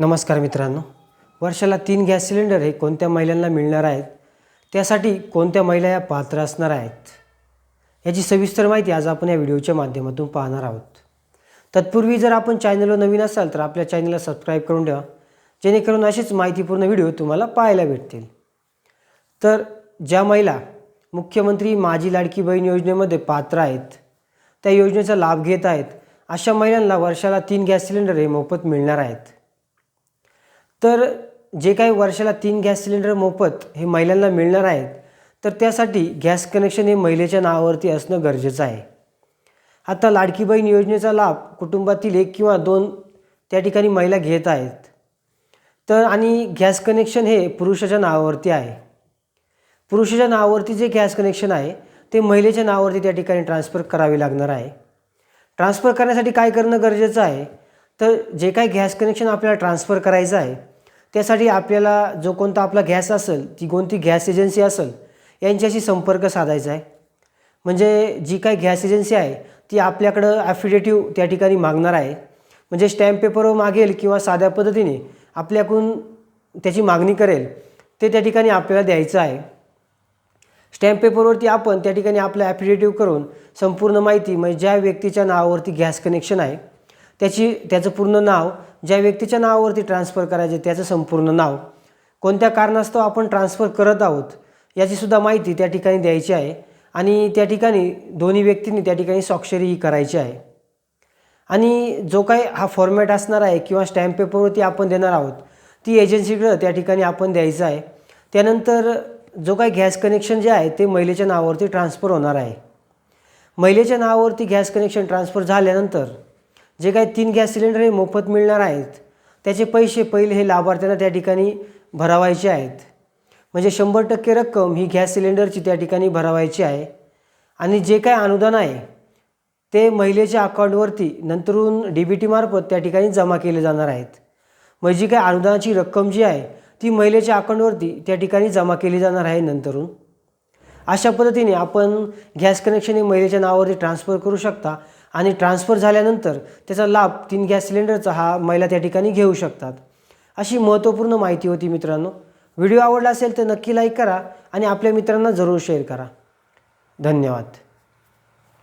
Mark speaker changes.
Speaker 1: नमस्कार मित्रांनो. वर्षाला तीन गॅस सिलेंडर हे कोणत्या महिलांना मिळणार आहेत? त्यासाठी कोणत्या महिला या पात्र असणार आहेत? याची सविस्तर माहिती आज आपण या व्हिडिओच्या माध्यमातून पाहणार आहोत. तत्पूर्वी जर आपण चॅनलवर नवीन असाल तर आपल्या चॅनलला सबस्क्राईब करून ठेवा. जेणेकरून असेच माहितीपूर्ण व्हिडिओ तुम्हाला पाहायला भेटतील. तर ज्या महिला मुख्यमंत्री माझी लाडकी बहीण योजनेमध्ये पात्र आहेत त्या योजनेचा लाभ घेत आहेत अशा महिलांना वर्षाला तीन गॅस सिलेंडर हे मोफत मिळणार आहेत. तर जे काही वर्षाला तीन गॅस सिलेंडर मोफत हे महिलांना मिळणार आहेत तर त्यासाठी गॅस कनेक्शन हे महिलेच्या नावावरती असणं गरजेचं आहे. आता लाडकी बहीण योजनेचा लाभ कुटुंबातील एक किंवा दोन त्या ठिकाणी महिला घेत आहेत. तर आणि गॅस कनेक्शन हे पुरुषाच्या नावावरती आहे. पुरुषाच्या नावावरती जे गॅस कनेक्शन आहे ते महिलेच्या नावावरती त्या ठिकाणी ट्रान्सफर करावे लागणार आहे. ट्रान्सफर करण्यासाठी काय करणं गरजेचं आहे तर जे काही गॅस कनेक्शन आपल्याला ट्रान्सफर करायचं आहे त्यासाठी आपल्याला जो कोणता आपला गॅस असेल ती कोणती गॅस एजन्सी असेल यांच्याशी संपर्क साधायचा आहे. म्हणजे जी काही गॅस एजन्सी आहे ती आपल्याकडं ॲफिडेटिव्ह त्या ठिकाणी मागणार आहे. म्हणजे स्टॅम्प पेपरवर मागेल किंवा साध्या पद्धतीने आपल्याकडून त्याची मागणी करेल ते त्या ठिकाणी आपल्याला द्यायचं आहे. स्टॅम्प पेपरवरती आपण त्या ठिकाणी आपलं ॲफिडेटिव्ह करून संपूर्ण माहिती म्हणजे ज्या व्यक्तीच्या नावावरती गॅस कनेक्शन आहे त्याची त्याचं पूर्ण नाव ज्या व्यक्तीच्या नावावरती ट्रान्सफर करायचे त्याचं संपूर्ण नाव. कोणत्या कारणास्तव आपण ट्रान्सफर करत आहोत याचीसुद्धा माहिती त्या ठिकाणी द्यायची आहे. आणि त्या ठिकाणी दोन्ही व्यक्तींनी त्या ठिकाणी स्वाक्षरीही करायची आहे. आणि जो काही हा फॉर्मॅट असणार आहे किंवा स्टॅम्प पेपरवरती आपण देणार आहोत ती एजन्सीकडं त्या ठिकाणी आपण द्यायचं आहे. त्यानंतर जो काही गॅस कनेक्शन जे आहे ते महिलेच्या नावावरती ट्रान्सफर होणार आहे. महिलेच्या नावावरती गॅस कनेक्शन ट्रान्सफर झाल्यानंतर जे काही तीन गॅस सिलेंडर हे मोफत मिळणार आहेत त्याचे पैसे पहिले हे लाभार्थ्यांना त्या ठिकाणी भरावायचे आहेत. म्हणजे शंभर टक्के रक्कम ही गॅस सिलेंडरची त्या ठिकाणी भरावायची आहे. आणि जे काही अनुदान आहे ते महिलेच्या अकाउंटवरती नंतरून डी बी टीमार्फत त्या ठिकाणी जमा केले जाणार आहेत. म्हणजे जी काही अनुदानाची रक्कम जी आहे ती महिलेच्या अकाउंटवरती त्या ठिकाणी जमा केली जाणार आहे नंतरून. अशा पद्धतीने आपण गॅस कनेक्शन हे महिलेच्या नावावरती ट्रान्सफर करू शकता. आणि ट्रान्सफर झाल्यानंतर त्याचा लाभ तीन गॅस सिलेंडरचा हा महिला त्या ठिकाणी घेऊ शकतात. अशी महत्त्वपूर्ण माहिती होती मित्रांनो. व्हिडिओ आवडला असेल तर नक्की लाईक करा आणि आपल्या मित्रांना जरूर शेअर करा. धन्यवाद.